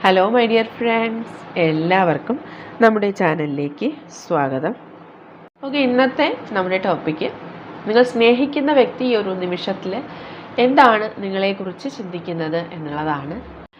Hello my dear friends എല്ലാവർക്കും നമ്മുടെ ചാനലിലേക്ക് സ്വാഗതം. ഓക്കെ ഇന്നത്തെ നമ്മുടെ ടോപ്പിക്ക് നിങ്ങൾ സ്നേഹിക്കുന്ന വ്യക്തി ഈ ഒരു നിമിഷത്തിൽ എന്താണ് നിങ്ങളെക്കുറിച്ച് ചിന്തിക്കുന്നത് എന്നുള്ളതാണ്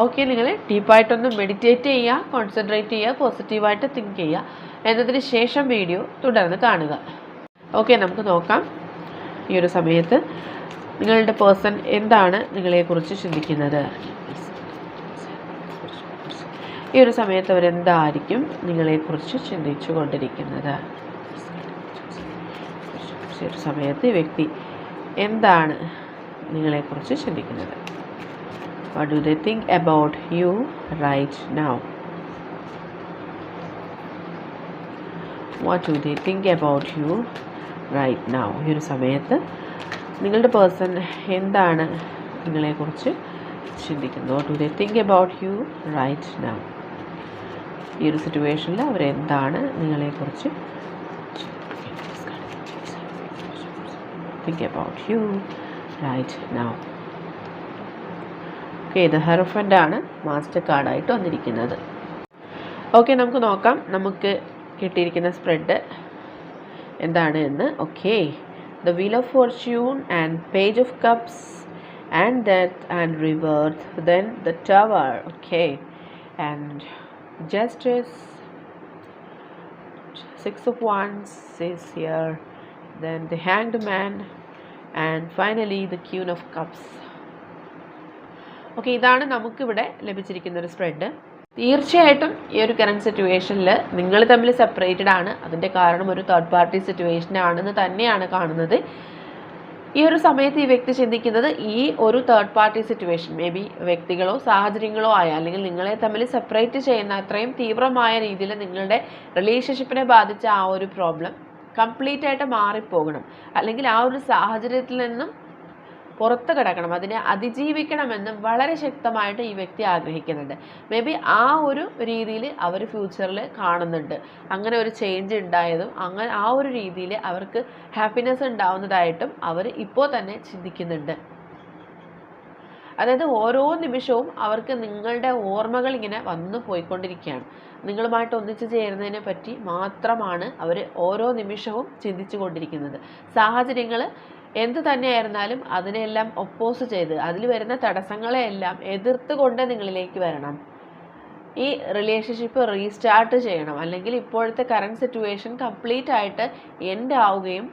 ഓക്കെ നിങ്ങൾ ഡീപ്പായിട്ടൊന്ന് മെഡിറ്റേറ്റ് ചെയ്യുക കോൺസെൻട്രേറ്റ് ചെയ്യുക പോസിറ്റീവായിട്ട് തിങ്ക് ചെയ്യുക. എന്നതിന് ശേഷം വീഡിയോ തുടർന്ന് കാണുക. ഓക്കെ നമുക്ക് നോക്കാം. ഈ ഒരു സമയത്ത് നിങ്ങളുടെ പേഴ്സൺ എന്താണ് നിങ്ങളെക്കുറിച്ച് ചിന്തിക്കുന്നത്? ഈ ഒരു സമയത്ത് അവരെന്തായിരിക്കും നിങ്ങളെക്കുറിച്ച് ചിന്തിച്ചു കൊണ്ടിരിക്കുന്നത് ഈ ഒരു സമയത്ത് വ്യക്തി എന്താണ് നിങ്ങളെക്കുറിച്ച് ചിന്തിക്കുന്നത്? What do they think about you right now what do they think about you right now ഈ ഒരു സമയത്ത് നിങ്ങളുടെ പേഴ്സൺ എന്താണ് നിങ്ങളെക്കുറിച്ച് ചിന്തിക്കുന്നത്? What do they think about you right now ഈ ഒരു സിറ്റുവേഷനിൽ അവരെന്താണ് നിങ്ങളെക്കുറിച്ച് think about you right now hierophant ആണ് മാസ്റ്റർ കാർഡായിട്ട് വന്നിരിക്കുന്നത്. ഓക്കെ നമുക്ക് നോക്കാം. നമുക്ക് കിട്ടിയിരിക്കുന്ന സ്പ്രെഡ് എന്താണ് എന്ന്. Okay. The wheel of fortune and page of cups and death and rebirth then the tower okay. And justice six of wands is here. Then the hanged man and finally the queen of cups. Okay ഇതാണ് നമുക്കിവിടെ ലഭിച്ചിരിക്കുന്ന ഒരു spread തീർച്ചയായിട്ടും ഈ ഒരു current സിറ്റുവേഷനിൽ നിങ്ങൾ തമ്മിൽ സെപ്പറേറ്റഡ് ആണ്. അതിന്റെ കാരണം ഒരു തേർഡ് പാർട്ടി സിറ്റുവേഷൻ ആണെന്ന് തന്നെയാണ് കാണുന്നത്. ഈ ഒരു സമയത്ത് ഈ വ്യക്തി ചിന്തിക്കുന്നത് ഈ ഒരു third party situation may be വ്യക്തികളോ സാഹചര്യങ്ങളോ ആയ അല്ലെങ്കിൽ നിങ്ങളെ തമ്മിൽ സെപ്പറേറ്റ് ചെയ്യുന്ന അത്രയും തീവ്രമായ രീതിയിൽ നിങ്ങളുടെ റിലേഷൻഷിപ്പിനെ ബാധിച്ച ആ ഒരു പ്രോബ്ലം കംപ്ലീറ്റ് ആയിട്ട് മാറിപ്പോകണം. അല്ലെങ്കിൽ ആ ഒരു സാഹചര്യത്തിൽ നിന്നും പുറത്ത് കിടക്കണം അതിനെ അതിജീവിക്കണമെന്ന് വളരെ ശക്തമായിട്ട് ഈ വ്യക്തി ആഗ്രഹിക്കുന്നുണ്ട്. മേ ബി ആ ഒരു രീതിയിൽ അവർ ഫ്യൂച്ചറിൽ കാണുന്നുണ്ട്. അങ്ങനെ ഒരു ചേഞ്ച് ഉണ്ടായതും അങ്ങനെ ആ ഒരു രീതിയിൽ അവർക്ക് ഹാപ്പിനെസ് ഉണ്ടാവുന്നതായിട്ടും അവർ ഇപ്പോൾ തന്നെ ചിന്തിക്കുന്നുണ്ട്. അതായത് ഓരോ നിമിഷവും അവർക്ക് നിങ്ങളുടെ ഓർമ്മകൾ ഇങ്ങനെ വന്നു പോയിക്കൊണ്ടിരിക്കുകയാണ്. നിങ്ങളുമായിട്ട് ഒന്നിച്ചു ചേരുന്നതിനെ പറ്റി മാത്രമാണ് അവർ ഓരോ നിമിഷവും ചിന്തിച്ചു കൊണ്ടിരിക്കുന്നത് സാഹചര്യങ്ങൾ എന്ത് തന്നെയായിരുന്നാലും അതിനെല്ലാം ഒപ്പോസ് ചെയ്ത് അതിൽ വരുന്ന തടസ്സങ്ങളെയെല്ലാം എതിർത്തുകൊണ്ട് നിങ്ങളിലേക്ക് വരണം. ഈ റിലേഷൻഷിപ്പ് റീസ്റ്റാർട്ട് ചെയ്യണം. അല്ലെങ്കിൽ ഇപ്പോഴത്തെ കറണ്ട് സിറ്റുവേഷൻ കംപ്ലീറ്റ് ആയിട്ട് എൻഡ് ആവുകയും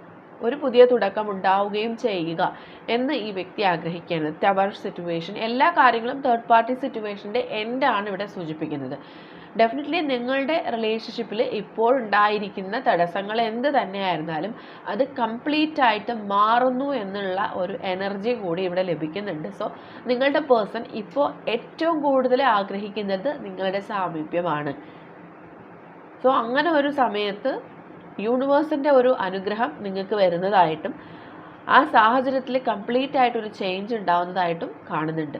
ഒരു പുതിയ തുടക്കം ഉണ്ടാവുകയും ചെയ്യുക എന്ന് ഈ വ്യക്തി ആഗ്രഹിക്കുകയാണ്. ടവർ സിറ്റുവേഷൻ എല്ലാ കാര്യങ്ങളും തേർഡ് പാർട്ടി സിറ്റുവേഷന്റെ എൻഡാണ് ഇവിടെ സൂചിപ്പിക്കുന്നത്. ഡെഫിനറ്റ്ലി നിങ്ങളുടെ റിലേഷൻഷിപ്പിൽ ഇപ്പോൾ ഉണ്ടായിരിക്കുന്ന തടസ്സങ്ങൾ എന്ത് തന്നെയായിരുന്നാലും അത് കംപ്ലീറ്റ് ആയിട്ട് മാറുന്നു എന്നുള്ള ഒരു എനർജി കൂടി ഇവിടെ ലഭിക്കുന്നുണ്ട്. സോ നിങ്ങളുടെ പേഴ്സൺ ഇപ്പോൾ ഏറ്റവും കൂടുതൽ ആഗ്രഹിക്കുന്നത് നിങ്ങളുടെ സാമീപ്യമാണ്. സോ അങ്ങനെ ഒരു സമയത്ത് യൂണിവേഴ്സിന്റെ ഒരു അനുഗ്രഹം നിങ്ങൾക്ക് വരുന്നതായിട്ടും ആ സാഹചര്യത്തിൽ കംപ്ലീറ്റ് ആയിട്ടൊരു ചേഞ്ച് ഉണ്ടാവുന്നതായിട്ടും കാണുന്നുണ്ട്.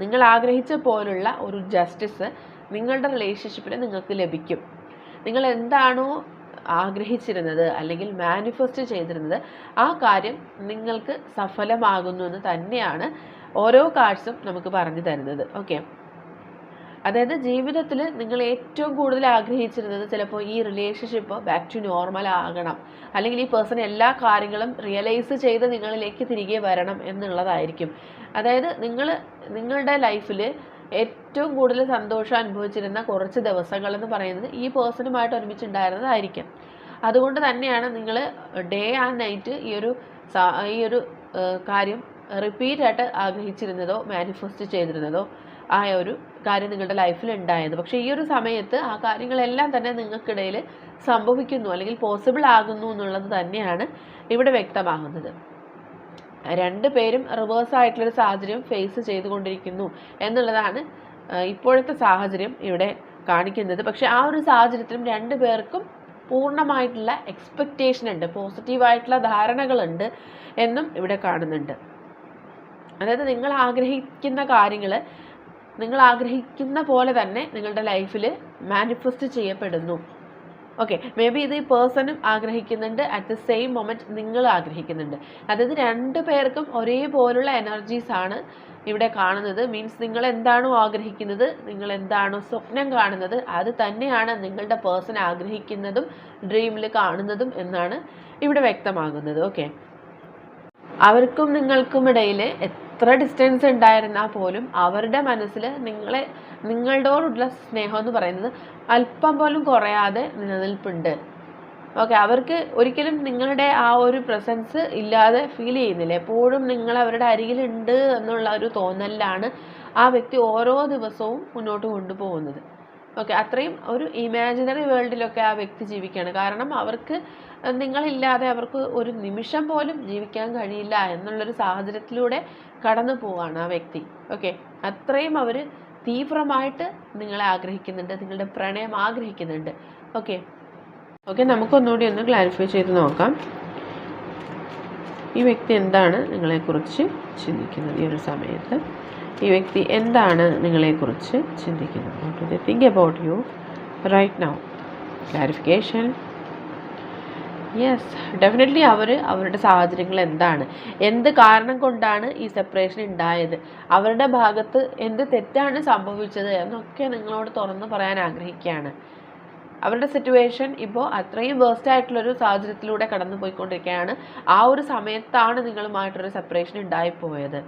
നിങ്ങൾ ആഗ്രഹിച്ച പോലുള്ള ഒരു ജസ്റ്റിസ് നിങ്ങളുടെ റിലേഷൻഷിപ്പിൽ നിങ്ങൾക്ക് ലഭിക്കും. നിങ്ങൾ എന്താണോ ആഗ്രഹിച്ചിരുന്നത് അല്ലെങ്കിൽ മാനിഫെസ്റ്റ് ചെയ്തിരുന്നത് ആ കാര്യം നിങ്ങൾക്ക് സഫലമാകുന്നു എന്ന് തന്നെയാണ് ഓരോ കാർഡ്സും നമുക്ക് പറഞ്ഞു തരുന്നത്. ഓക്കെ അതായത് ജീവിതത്തിൽ നിങ്ങൾ ഏറ്റവും കൂടുതൽ ആഗ്രഹിച്ചിരുന്നത് ചിലപ്പോൾ ഈ റിലേഷൻഷിപ്പ് ബാക്ക് ടു നോർമൽ ആകണം. അല്ലെങ്കിൽ ഈ പേഴ്സൺ എല്ലാ കാര്യങ്ങളും റിയലൈസ് ചെയ്ത് നിങ്ങളിലേക്ക് തിരികെ വരണം എന്നുള്ളതായിരിക്കും. അതായത് നിങ്ങൾ നിങ്ങളുടെ ലൈഫിൽ ഏറ്റവും കൂടുതൽ സന്തോഷം അനുഭവിച്ചിരുന്ന കുറച്ച് ദിവസങ്ങൾ എന്ന് പറയുന്നത് ഈ പേഴ്സണുമായിട്ട് ഒരുമിച്ചുണ്ടായിരുന്നതായിരിക്കും. അതുകൊണ്ട് തന്നെയാണ് നിങ്ങൾ ഡേ ആൻഡ് നൈറ്റ് ഈ ഒരു ഈ ഒരു കാര്യം റിപ്പീറ്റ് ആയിട്ട് ആഗ്രഹിച്ചിരുന്നതോ മാനിഫെസ്റ്റ് ചെയ്തിരുന്നതോ ആയ ഒരു കാര്യം നിങ്ങളുടെ ലൈഫിൽ ഉണ്ടായത്. പക്ഷേ ഈ ഒരു സമയത്ത് ആ കാര്യങ്ങളെല്ലാം തന്നെ നിങ്ങൾക്കിടയിൽ സംഭവിക്കുന്നു അല്ലെങ്കിൽ പോസിബിൾ ആകുന്നു എന്നുള്ളത് തന്നെയാണ് ഇവിടെ വ്യക്തമാകുന്നത്. രണ്ട് പേരും റിവേഴ്സ് ആയിട്ടുള്ളൊരു സാഹചര്യം ഫേസ് ചെയ്തുകൊണ്ടിരിക്കുന്നു എന്നുള്ളതാണ് ഇപ്പോഴത്തെ സാഹചര്യം ഇവിടെ കാണിക്കുന്നത്. പക്ഷെ ആ ഒരു സാഹചര്യത്തിലും രണ്ട് പേർക്കും പൂർണമായിട്ടുള്ള എക്സ്പെക്റ്റേഷൻ ഉണ്ട് പോസിറ്റീവായിട്ടുള്ള ധാരണകളുണ്ട് എന്നും ഇവിടെ കാണുന്നുണ്ട്. അതായത് നിങ്ങൾ ആഗ്രഹിക്കുന്ന കാര്യങ്ങൾ നിങ്ങൾ ആഗ്രഹിക്കുന്ന പോലെ തന്നെ നിങ്ങളുടെ ലൈഫിൽ മാനിഫെസ്റ്റ് ചെയ്യപ്പെടുന്നു. ഓക്കെ മേ ബി ഇത് ഈ പേഴ്സണും ആഗ്രഹിക്കുന്നുണ്ട്. അറ്റ് ദ സെയിം മൊമെന്റ് നിങ്ങൾ ആഗ്രഹിക്കുന്നുണ്ട്. അതായത് രണ്ട് പേർക്കും ഒരേപോലുള്ള എനർജീസ് ആണ് ഇവിടെ കാണുന്നത്. മീൻസ് നിങ്ങൾ എന്താണോ ആഗ്രഹിക്കുന്നത് നിങ്ങൾ എന്താണോ സ്വപ്നം കാണുന്നത് അത് തന്നെയാണ് നിങ്ങളുടെ പേഴ്സൺ ആഗ്രഹിക്കുന്നതും ഡ്രീമിൽ കാണുന്നതും എന്നാണ് ഇവിടെ വ്യക്തമാകുന്നത്. ഓക്കെ അവർക്കും നിങ്ങൾക്കും ഇടയിൽ എത്ര ഡിസ്റ്റൻസ് ഉണ്ടായിരുന്നാൽ പോലും അവരുടെ മനസ്സിൽ നിങ്ങളെ നിങ്ങളോടുള്ള സ്നേഹം എന്ന് പറയുന്നത് അല്പം പോലും കുറയാതെ നിലനിൽപ്പുണ്ട്. ഓക്കെ അവർക്ക് ഒരിക്കലും നിങ്ങളുടെ ആ ഒരു പ്രസൻസ് ഇല്ലാതെ ഫീൽ ചെയ്യുന്നില്ല. എപ്പോഴും നിങ്ങൾ അവരുടെ അരികിലുണ്ട് എന്നുള്ള ഒരു തോന്നലിലാണ് ആ വ്യക്തി ഓരോ ദിവസവും മുന്നോട്ട് കൊണ്ടുപോകുന്നത്. ഓക്കെ അത്രയും ഒരു ഇമാജിനറി വേൾഡിലൊക്കെ ആ വ്യക്തി ജീവിക്കുകയാണ്. കാരണം അവർക്ക് നിങ്ങളില്ലാതെ അവർക്ക് ഒരു നിമിഷം പോലും ജീവിക്കാൻ കഴിയില്ല എന്നുള്ളൊരു സാഹചര്യത്തിലൂടെ കടന്നു പോവാണ് ആ വ്യക്തി. ഓക്കെ അത്രയും അവർ തീവ്രമായിട്ട് നിങ്ങളെ ആഗ്രഹിക്കുന്നുണ്ട് നിങ്ങളുടെ പ്രണയം ആഗ്രഹിക്കുന്നുണ്ട്. ഓക്കെ ഓക്കെ നമുക്കൊന്നുകൂടി ഒന്ന് ക്ലാരിഫൈ ചെയ്ത് നോക്കാം. ഈ വ്യക്തി എന്താണ് നിങ്ങളെക്കുറിച്ച് ചിന്തിക്കുന്നത് ഈ ഒരു സമയത്ത്? ഈ വ്യക്തി എന്താണ് നിങ്ങളെക്കുറിച്ച് ചിന്തിക്കുന്നത്? What do think about you right now clarification yes definitely അവർ അവരുടെ സാഹചര്യങ്ങൾ എന്താണ്? എന്ത് കാരണം കൊണ്ടാണ് ഈ സെപ്പറേഷൻ ഉണ്ടായത് അവരുടെ ഭാഗത്ത് എന്ത് തെറ്റാണ് സംഭവിച്ചത്? എന്നൊക്കെ നിങ്ങളോട് തുറന്ന് പറയാൻ ആഗ്രഹിക്കുകയാണ്. അവരുടെ സിറ്റുവേഷൻ ഇപ്പോൾ അത്രയും വേസ്റ്റ് ആയിട്ടുള്ളൊരു സാഹചര്യത്തിലൂടെ കടന്നു പോയിക്കൊണ്ടിരിക്കുകയാണ് ആ ഒരു സമയത്താണ് നിങ്ങളുമായിട്ടൊരു സെപ്പറേഷൻ ഉണ്ടായിപ്പോയത്.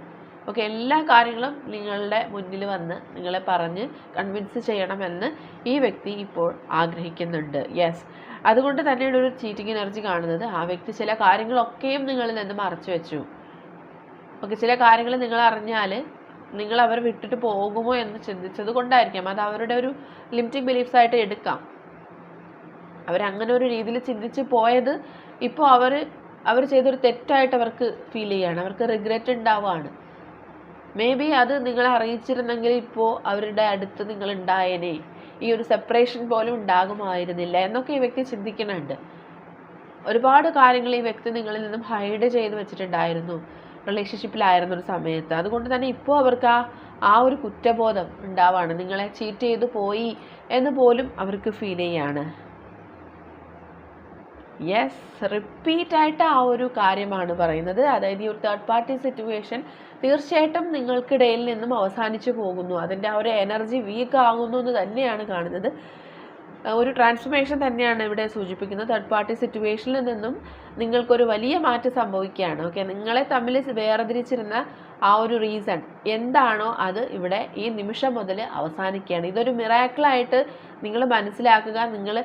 ഓക്കെ എല്ലാ കാര്യങ്ങളും നിങ്ങളുടെ മുന്നിൽ വന്ന് നിങ്ങളെ പറഞ്ഞ് കൺവിൻസ് ചെയ്യണമെന്ന് ഈ വ്യക്തി ഇപ്പോൾ ആഗ്രഹിക്കുന്നുണ്ട്. യെസ് അതുകൊണ്ട് തന്നെയാണ് ഒരു ചീറ്റിംഗ് എനർജി കാണുന്നത്. ആ വ്യക്തി ചില കാര്യങ്ങളൊക്കെയും നിങ്ങളിൽ നിന്ന് മറച്ചു വെച്ചു. ഓക്കെ ചില കാര്യങ്ങൾ നിങ്ങൾ അറിഞ്ഞാൽ നിങ്ങൾ അവരെ വിട്ടിട്ട് പോകുമോ എന്ന് ചിന്തിച്ചത് കൊണ്ടായിരിക്കാം. അത് അവരുടെ ഒരു ലിമിറ്റിംഗ് ബിലീഫ്സ് ആയിട്ട് എടുക്കാം. അവരങ്ങനെ ഒരു രീതിയിൽ ചിന്തിച്ച് പോയത് ഇപ്പോൾ അവർ അവർ ചെയ്തൊരു തെറ്റായിട്ട് അവർക്ക് ഫീൽ ചെയ്യുകയാണ് അവർക്ക് റിഗ്രറ്റ് ഉണ്ടാവുകയാണ് മേ ബി അത് നിങ്ങളെ അറിയിച്ചിരുന്നെങ്കിൽ ഇപ്പോൾ അവരുടെ അടുത്ത് നിങ്ങൾ ഉണ്ടായേനെ ഈ ഒരു സെപ്പറേഷൻ പോലും ഉണ്ടാകുമായിരുന്നില്ല എന്നൊക്കെ ഈ വ്യക്തി ചിന്തിക്കുന്നുണ്ട്. ഒരുപാട് കാര്യങ്ങൾ ഈ വ്യക്തി നിങ്ങളിൽ നിന്നും ഹൈഡ് ചെയ്ത് വെച്ചിട്ടുണ്ടായിരുന്നു. റിലേഷൻഷിപ്പിലായിരുന്ന ഒരു സമയത്ത്. അതുകൊണ്ട് തന്നെ ഇപ്പോൾ അവർക്ക് ആ ആ ഒരു കുറ്റബോധം ഉണ്ടാവാണ്. നിങ്ങളെ ചീറ്റ് ചെയ്ത് പോയി എന്ന് പോലും അവർക്ക് ഫീൽ ചെയ്യാണ്. യെസ് റിപ്പീറ്റ് ആയിട്ട് ആ ഒരു കാര്യമാണ് പറയുന്നത്. അതായത് ഈ ഒരു തേർഡ് പാർട്ടി സിറ്റുവേഷൻ തീർച്ചയായിട്ടും നിങ്ങൾക്കിടയിൽ നിന്നും അവസാനിച്ചു പോകുന്നു. അതിന്റെ ആ ഒരു എനർജി വീക്ക് ആകുന്നു എന്ന് തന്നെയാണ് കാണുന്നത്. ഒരു ട്രാൻസ്ഫർമേഷൻ തന്നെയാണ് ഇവിടെ സൂചിപ്പിക്കുന്നത്. തേർഡ് പാർട്ടി സിറ്റുവേഷനിൽ നിന്നും നിങ്ങൾക്കൊരു വലിയ മാറ്റം സംഭവിക്കുകയാണ്. ഓക്കെ നിങ്ങളെ തമ്മിൽ വേർതിരിച്ചിരുന്ന ആ ഒരു റീസൺ എന്താണോ അത് ഇവിടെ ഈ നിമിഷം മുതൽ അവസാനിക്കുകയാണ്. ഇതൊരു മിറാക്കിളായിട്ട് നിങ്ങൾ മനസ്സിലാക്കുക. നിങ്ങൾ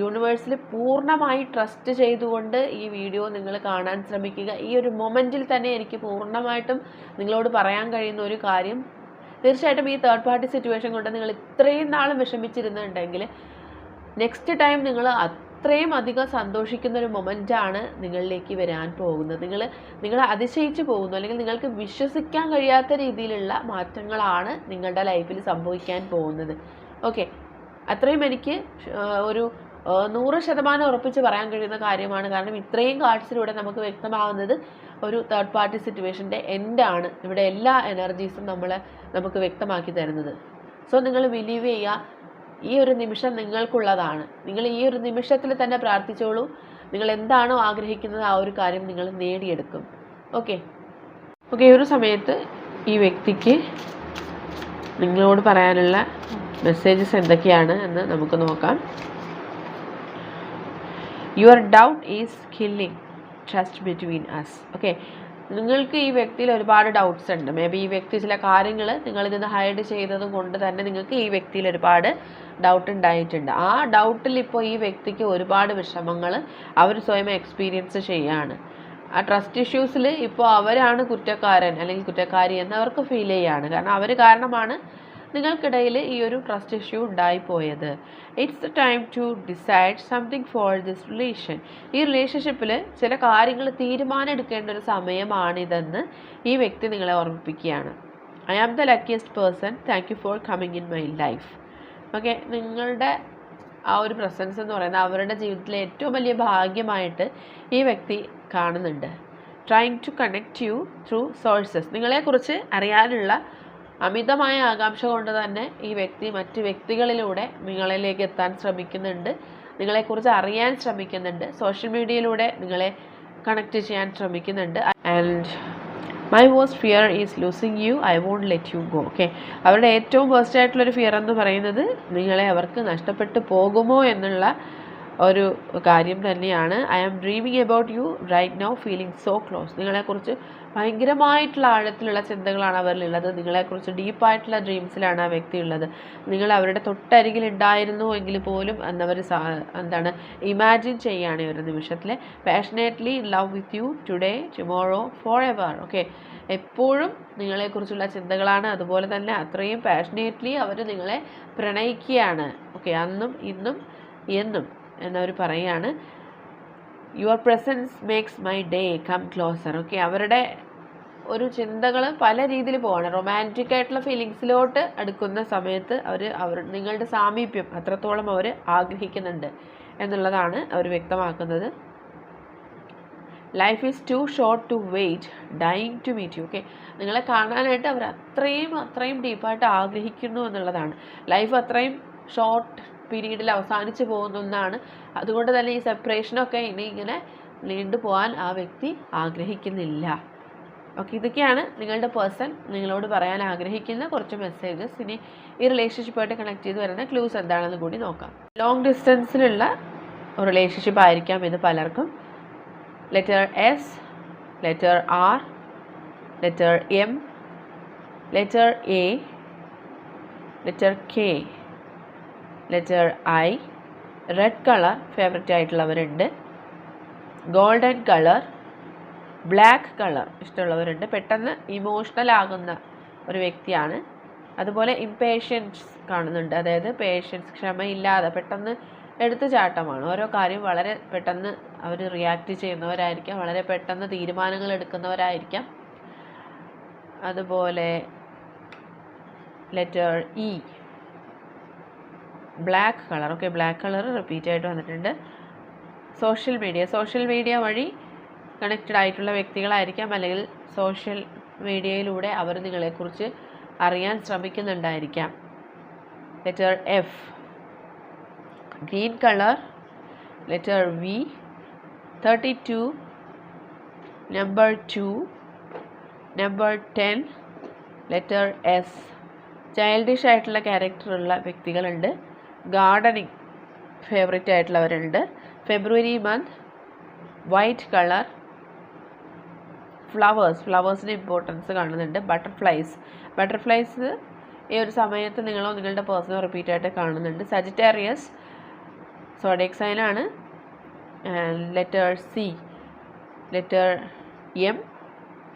യൂണിവേഴ്സിൽ പൂർണമായി ട്രസ്റ്റ് ചെയ്തുകൊണ്ട് ഈ വീഡിയോ നിങ്ങൾ കാണാൻ ശ്രമിക്കുക. ഈ ഒരു മൊമെന്റിൽ തന്നെ എനിക്ക് പൂർണമായിട്ടും നിങ്ങളോട് പറയാൻ കഴിയുന്ന ഒരു കാര്യം തീർച്ചയായിട്ടും ഈ തേർഡ് പാർട്ടി സിറ്റുവേഷൻ കൊണ്ട് നിങ്ങൾ ഇത്രയും നാളും വിഷമിച്ചിരുന്നുണ്ടെങ്കിൽ നെക്സ്റ്റ് ടൈം നിങ്ങൾ അത്രയും അധികം സന്തോഷിക്കുന്ന ഒരു മൊമെന്റാണ് നിങ്ങളിലേക്ക് വരാൻ പോകുന്നത്. നിങ്ങൾ നിങ്ങൾ അതിശയിച്ചു പോകുന്നു അല്ലെങ്കിൽ നിങ്ങൾക്ക് വിശ്വസിക്കാൻ കഴിയാത്ത രീതിയിലുള്ള മാറ്റങ്ങളാണ് നിങ്ങളുടെ ലൈഫിൽ സംഭവിക്കാൻ പോകുന്നത്. ഓക്കെ അത്രയും എനിക്ക് ഒരു നൂറ് ശതമാനം ഉറപ്പിച്ച് പറയാൻ കഴിയുന്ന കാര്യമാണ്. കാരണം ഇത്രയും കാർഡ്സിലൂടെ നമുക്ക് വ്യക്തമാകുന്നത് ഒരു തേർഡ് പാർട്ടി സിറ്റുവേഷന്റെ എൻഡാണ് ഇവിടെ എല്ലാ എനർജീസും നമ്മളെ നമുക്ക് വ്യക്തമാക്കി തരുന്നത്. സോ നിങ്ങൾ ബിലീവ് ചെയ്യുക ഈ ഒരു നിമിഷം നിങ്ങൾക്കുള്ളതാണ്. നിങ്ങൾ ഈ ഒരു നിമിഷത്തിൽ തന്നെ പ്രാർത്ഥിച്ചോളൂ. നിങ്ങൾ എന്താണോ ആഗ്രഹിക്കുന്നത് ആ ഒരു കാര്യം നിങ്ങൾ നേടിയെടുക്കും. ഓക്കെ ഓക്കെ ഈ ഒരു സമയത്ത് ഈ വ്യക്തിക്ക് നിങ്ങളോട് പറയാനുള്ള മെസ്സേജസ് എന്തൊക്കെയാണ് എന്ന് നമുക്ക് നോക്കാം. Your doubt is killing trust between us okay നിങ്ങൾക്ക് ഈ വ്യക്തിയിൽ ഒരുപാട് ഡൗട്ട്സ് ഉണ്ട്. മേ ബി ഈ വ്യക്തി ചില കാര്യങ്ങൾ നിങ്ങളിൽ നിന്ന് ഹൈഡ് ചെയ്തത് കൊണ്ട് തന്നെ നിങ്ങൾക്ക് ഈ വ്യക്തിയിൽ ഒരുപാട് ഡൗട്ട് ഉണ്ടായിട്ടുണ്ട്. ആ ഡൗട്ടിൽ ഇപ്പോൾ ഈ വ്യക്തിക്ക് ഒരുപാട് വിഷമങ്ങൾ അവർ സ്വയം എക്സ്പീരിയൻസ് ചെയ്യാണ്. ആ ട്രസ്റ്റ് ഇഷ്യൂസിൽ ഇപ്പോൾ അവരാണ് കുറ്റക്കാരൻ അല്ലെങ്കിൽ കുറ്റക്കാരി എന്ന് അവർക്ക് ഫീൽ ചെയ്യാണ്. കാരണം അവർ കാരണമാണ് നിങ്ങൾക്കിടയിൽ ഈ ഒരു trust issue ഉണ്ടായിപ്പോയത് it's time to decide something for this relation ഈ റിലേഷൻഷിപ്പിൽ ചില കാര്യങ്ങൾ തീരുമാനം എടുക്കേണ്ട ഒരു സമയമാണിതെന്ന് ഈ വ്യക്തി നിങ്ങളെ ഓർമ്മിപ്പിക്കുകയാണ്. I am the luckiest person thank you for coming in my life okay നിങ്ങളുടെ ആ ഒരു പ്രസൻസ് എന്ന് പറയുന്നത് അവരുടെ ജീവിതത്തിലെ ഏറ്റവും വലിയ ഭാഗ്യമായിട്ട് ഈ വ്യക്തി കാണുന്നുണ്ട്. Trying to connect you through sources നിങ്ങളെക്കുറിച്ച് അറിയാനുള്ള അമിതമായ ആകാംക്ഷ കൊണ്ട് തന്നെ ഈ വ്യക്തി മറ്റ് വ്യക്തികളിലൂടെ നിങ്ങളിലേക്ക് എത്താൻ ശ്രമിക്കുന്നുണ്ട്. നിങ്ങളെക്കുറിച്ച് അറിയാൻ ശ്രമിക്കുന്നുണ്ട്. സോഷ്യൽ മീഡിയയിലൂടെ നിങ്ങളെ കണക്ട് ചെയ്യാൻ ശ്രമിക്കുന്നുണ്ട്. And my worst fear is losing you I won't let you go okay അവരുടെ ഏറ്റവും വേസ്റ്റ് ആയിട്ടുള്ളൊരു ഫിയർ എന്ന് പറയുന്നത് നിങ്ങളെ അവർക്ക് നഷ്ടപ്പെട്ടു പോകുമോ എന്നുള്ള ഒരു കാര്യം തന്നെയാണ്. I am dreaming about you right now feeling so close നിങ്ങളെക്കുറിച്ച് ഭയങ്കരമായിട്ടുള്ള ആഴത്തിലുള്ള ചിന്തകളാണ് അവരിലുള്ളത്. നിങ്ങളെക്കുറിച്ച് ഡീപ്പായിട്ടുള്ള ഡ്രീംസിലാണ് ആ വ്യക്തി ഉള്ളത് നിങ്ങൾ അവരുടെ തൊട്ടരികിൽ ഉണ്ടായിരുന്നു എങ്കിൽ പോലും എന്നവർ എന്താണ് ഇമാജിൻ ചെയ്യുകയാണ് ഒരു നിമിഷത്തിൽ passionately love with you today tomorrow forever okay എപ്പോഴും നിങ്ങളെക്കുറിച്ചുള്ള ചിന്തകളാണ്. അതുപോലെ തന്നെ അത്രയും പാഷനേറ്റ്ലി അവർ നിങ്ങളെ പ്രണയിക്കുകയാണ്. ഓക്കെ അന്നും ഇന്നും എന്നും. എന്നവർ പറയുകയാണ് your presence makes my day come closer okay അവരുടെ ഒരു ചിന്തകൾ പല രീതിയിൽ പോവാണ്. റൊമാന്റിക് ആയിട്ടുള്ള ഫീലിങ്സിലോട്ട് അടുക്കുന്ന സമയത്ത് അവർ അവർ നിങ്ങളുടെ സാമീപ്യം അത്രത്തോളം അവർ ആഗ്രഹിക്കുന്നുണ്ട് എന്നുള്ളതാണ് അവർ വ്യക്തമാക്കുന്നത്. Life is too short to wait dying to meet you okay നിങ്ങളെ കാണാനായിട്ട് അവർ അത്രയും അത്രയും ഡീപ്പായിട്ട് ആഗ്രഹിക്കുന്നു എന്നുള്ളതാണ്. ലൈഫ് അത്രയും ഷോർട്ട് പീരീഡിൽ അവസാനിച്ചു പോകുന്നൊന്നാണ് അതുകൊണ്ട് തന്നെ ഈ സെപ്പറേഷനൊക്കെ ഇനി ഇങ്ങനെ നീണ്ടു പോകാൻ ആ വ്യക്തി ആഗ്രഹിക്കുന്നില്ല. ഓക്കെ ഇതൊക്കെയാണ് നിങ്ങളുടെ പേഴ്സൺ നിങ്ങളോട് പറയാൻ ആഗ്രഹിക്കുന്ന കുറച്ച് മെസ്സേജസ് ഇനി ഈ റിലേഷൻഷിപ്പായിട്ട് കണക്ട് ചെയ്ത് വരുന്ന ക്ലൂസ് എന്താണെന്ന് കൂടി നോക്കാം. ലോങ് ഡിസ്റ്റൻസിലുള്ള റിലേഷൻഷിപ്പ് ആയിരിക്കാം ഇത് പലർക്കും. Letter S letter R letter M letter A letter K letter I. Red colour favourite ആയിട്ടുള്ളവരുണ്ട്. Golden colour. Black colour ഇഷ്ടമുള്ളവരുണ്ട്. പെട്ടെന്ന് ഇമോഷണൽ ആകുന്ന ഒരു വ്യക്തിയാണ്. അതുപോലെ ഇംപേഷ്യൻസ് കാണുന്നുണ്ട്. അതായത് പേഷ്യൻസ് ക്ഷമയില്ലാതെ പെട്ടെന്ന് എടുത്തു ചാട്ടമാണ്. ഓരോ കാര്യം വളരെ പെട്ടെന്ന് അവർ റിയാക്റ്റ് ചെയ്യുന്നവരായിരിക്കാം. വളരെ പെട്ടെന്ന് തീരുമാനങ്ങൾ എടുക്കുന്നവരായിരിക്കാം. അതുപോലെ letter E. Black colour okay black colour repeat ആയിട്ട് വന്നിട്ടുണ്ട്. സോഷ്യൽ മീഡിയ സോഷ്യൽ മീഡിയ വഴി കണക്റ്റഡ് ആയിട്ടുള്ള വ്യക്തികളായിരിക്കാം. അല്ലെങ്കിൽ സോഷ്യൽ മീഡിയയിലൂടെ അവർ നിങ്ങളെക്കുറിച്ച് അറിയാൻ ശ്രമിക്കുന്നുണ്ടായിരിക്കാം. Letter F green colour letter V thirty two number two number ten letter S childish ആയിട്ടുള്ള ക്യാരക്ടറുള്ള വ്യക്തികളുണ്ട്. Gardening favourite ആയിട്ടുള്ളവരുണ്ട്. February month white colour flowers. ഫ്ലവേഴ്സിന് importance കാണുന്നുണ്ട്. ബട്ടർഫ്ലൈസ്. ബട്ടർഫ്ലൈസ് ഈ ഒരു സമയത്ത് നിങ്ങളോ നിങ്ങളുടെ പേഴ്സണൽ റിപ്പീറ്റ് ആയിട്ട് കാണുന്നുണ്ട്. Sagittarius Zodiac സൈനാണ് letter C letter M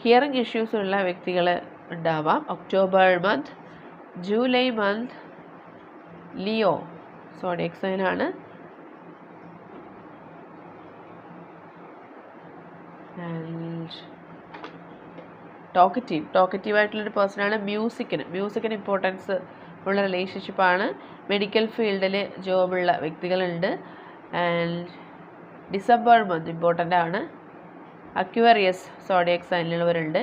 hearing issues ഉള്ള വ്യക്തികൾ ഉണ്ടാവാം. October month July month Leo zodiac സൈനാണ്. And talkative talkative ആയിട്ടുള്ളൊരു പേഴ്സണാണ് മ്യൂസിക്കിന്. മ്യൂസിക്കിന് ഇമ്പോർട്ടൻസ് ഉള്ള റിലേഷൻഷിപ്പാണ് മെഡിക്കൽ ഫീൽഡിൽ ജോബുള്ള വ്യക്തികളുണ്ട്. ആൻഡ് ഡിസംബർ മന്ത് ഇമ്പോർട്ടന്റ് ആണ്. Aquarius zodiac സൈനിലുള്ളവരുണ്ട്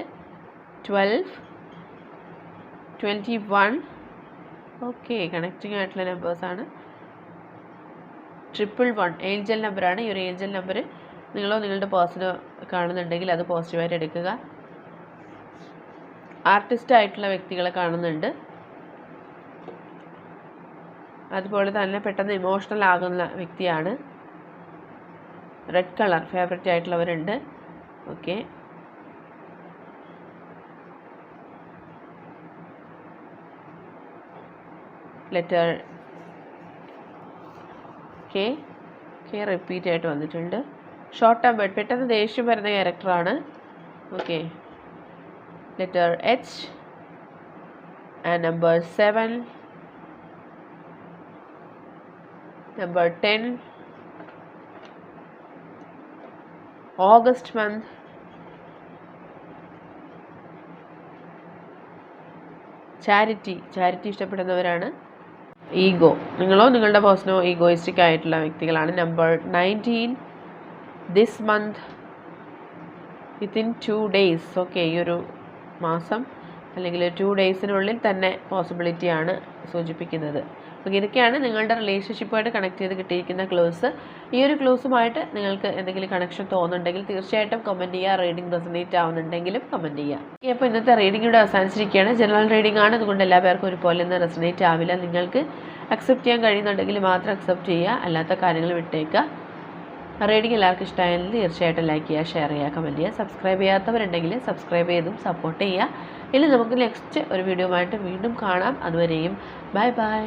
twelve twenty one okay connecting ആയിട്ടുള്ള നമ്പേഴ്സാണ് ട്രിപ്പിൾ വൺ ഏഞ്ചൽ നമ്പറാണ് ഈ ഒരു ഏഞ്ചൽ നമ്പർ നിങ്ങളോ നിങ്ങളുടെ പേഴ്സണോ കാണുന്നുണ്ടെങ്കിൽ അത് പോസിറ്റീവായിട്ട് എടുക്കുക. ആർട്ടിസ്റ്റ് ആയിട്ടുള്ള വ്യക്തികളെ കാണുന്നുണ്ട്. അതുപോലെ തന്നെ പെട്ടെന്ന് ഇമോഷണൽ ആകുന്ന വ്യക്തിയാണ്. Red colour favourite ആയിട്ടുള്ളവരുണ്ട്. Okay letter K K repeat ആയിട്ട് വന്നിട്ടുണ്ട്. ഷോർട്ട് ടെമ്പേർഡ് പെട്ടെന്ന് ദേഷ്യം വരുന്ന ക്യാരക്ടറാണ് okay. Letter H and number seven number ten August month charity charity ഇഷ്ടപ്പെടുന്നവരാണ്. Ego നിങ്ങളോ നിങ്ങളുടെ പേഴ്സണോ ഈഗോയിസ്റ്റിക് ആയിട്ടുള്ള വ്യക്തികളാണ്. Number nineteen this month within two days okay ഈ ഒരു മാസം അല്ലെങ്കിൽ ടു ഡേയ്സിനുള്ളിൽ തന്നെ പോസിബിലിറ്റിയാണ് സൂചിപ്പിക്കുന്നത്. അപ്പോൾ ഇതൊക്കെയാണ് നിങ്ങളുടെ റിലേഷൻഷിപ്പുമായിട്ട് കണക്ട് ചെയ്ത് കിട്ടിയിരിക്കുന്ന ക്ലൂസ് ഈ ഒരു ക്ലൂസുമായിട്ട് നിങ്ങൾക്ക് എന്തെങ്കിലും കണക്ഷൻ തോന്നുന്നുണ്ടെങ്കിൽ തീർച്ചയായിട്ടും കമന്റ് ചെയ്യുക. റീഡിംഗ് റെസനേറ്റ് ആവുന്നുണ്ടെങ്കിലും കമന്റ് ചെയ്യുക. അപ്പോൾ ഇന്നത്തെ റീഡിംഗ് ഇവിടെ അവസാനിച്ചിരിക്കുകയാണ്. ജനറൽ റീഡിംഗ് ആണ്. അതുകൊണ്ട് എല്ലാ പേർക്കും ഒരുപോലെ ഒന്നും റെസനേറ്റ് ആവില്ല. നിങ്ങൾക്ക് അക്സെപ്റ്റ് ചെയ്യാൻ കഴിയുന്നുണ്ടെങ്കിൽ മാത്രം അക്സെപ്റ്റ് ചെയ്യുക. അല്ലാത്ത കാര്യങ്ങൾ വിട്ടേക്കുക. റീഡിംഗ് എല്ലാവർക്കും ഇഷ്ടമായാലും തീർച്ചയായിട്ടും ലൈക്ക് ചെയ്യുക ഷെയർ ചെയ്യുക കമന്റ് ചെയ്യുക. സബ്സ്ക്രൈബ് ചെയ്യാത്തവരുണ്ടെങ്കിൽ സബ്സ്ക്രൈബ് ചെയ്തും സപ്പോർട്ട് ചെയ്യുക. ഇനി നമുക്ക് നെക്സ്റ്റ് ഒരു വീഡിയോ ആയിട്ട് വീണ്ടും കാണാം. അതുവരെയും ബൈ ബൈ